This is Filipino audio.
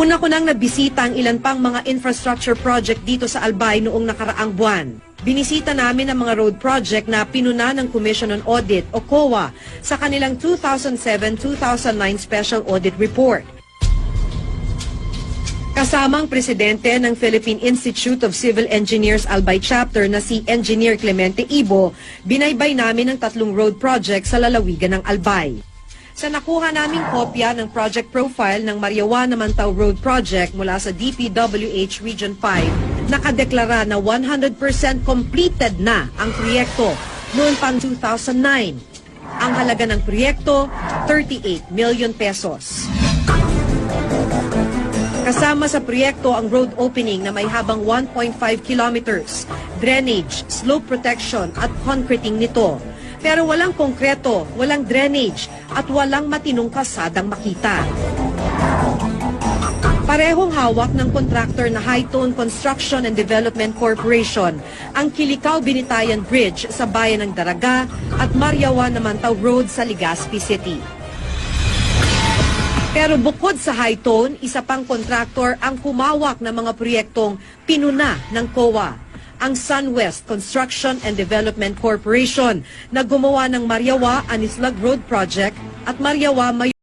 Una ko nang nabisita ang ilan pang mga infrastructure project dito sa Albay noong nakaraang buwan. Binisita namin ang mga road project na pinuna ng Commission on Audit o COA sa kanilang 2007-2009 Special Audit Report. Kasamang presidente ng Philippine Institute of Civil Engineers Albay Chapter na si Engineer Clemente Ibo, binaybay namin ang tatlong road project sa lalawigan ng Albay. Sa nakuha naming kopya ng project profile ng Mariawana Mantao Road Project mula sa DPWH Region 5, nakadeklara na 100% completed na ang proyekto noon pang 2009. Ang halaga ng proyekto, 38 million pesos. Kasama sa proyekto ang road opening na may habang 1.5 kilometers, drainage, slope protection at concreting nito. Pero walang konkreto, walang drainage at walang matinong kasadang makita. Parehong hawak ng kontraktor na Hightone Construction and Development Corporation ang Kilikaw Binitayan Bridge sa bayan ng Daraga at Mariawan Namantaw Road sa Legazpi City. Pero bukod sa Hightone, isa pang kontraktor ang kumawak ng mga proyektong pinuna ng COA ang SunWest Construction and Development Corporation na gumawa ng Mariawa Anislag Road Project at Mariawa May